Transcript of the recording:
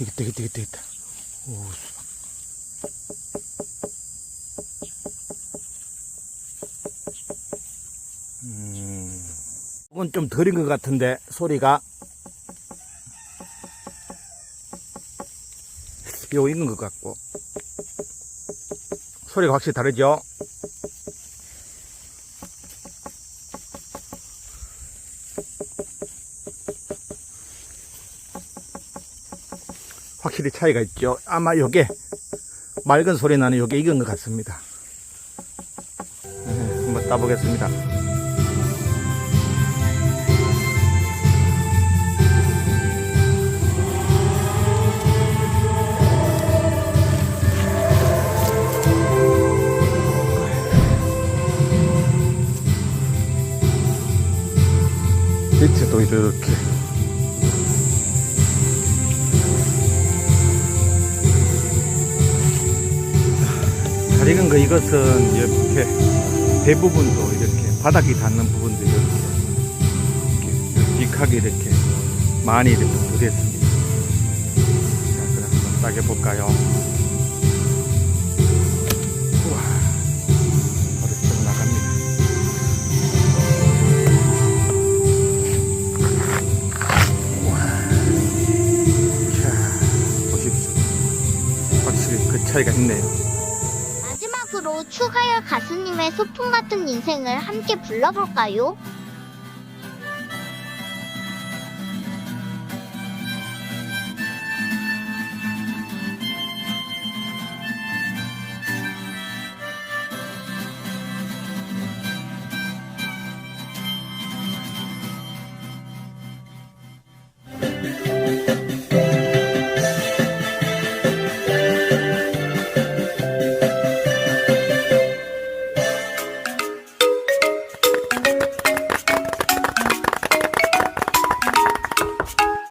여기 있다, 여기 있다. 오, 수박. 음, 이건 좀 덜인 것 같은데, 소리가. 요 익은 것 같고. 소리가 확실히 다르죠? 확실히 차이가 있죠. 아마 요게 맑은 소리 나는 요게 익은 것 같습니다. 네, 한번 따보겠습니다. 밑에도 이렇게 익은 거 이것은 이렇게 대부분도 이렇게 바닥이 닿는 부분도 이렇게 이렇게 묵직하게 이렇게 많이 이렇게 들었습니다. 자, 그럼 한번 따게 볼까요? 우와, 바로 쭉 나갑니다. 자, 보십시오. 확실히 그 차이가 있네요. 마지막으로 추가열 가수님의 소풍 같은 인생을 함께 불러볼까요?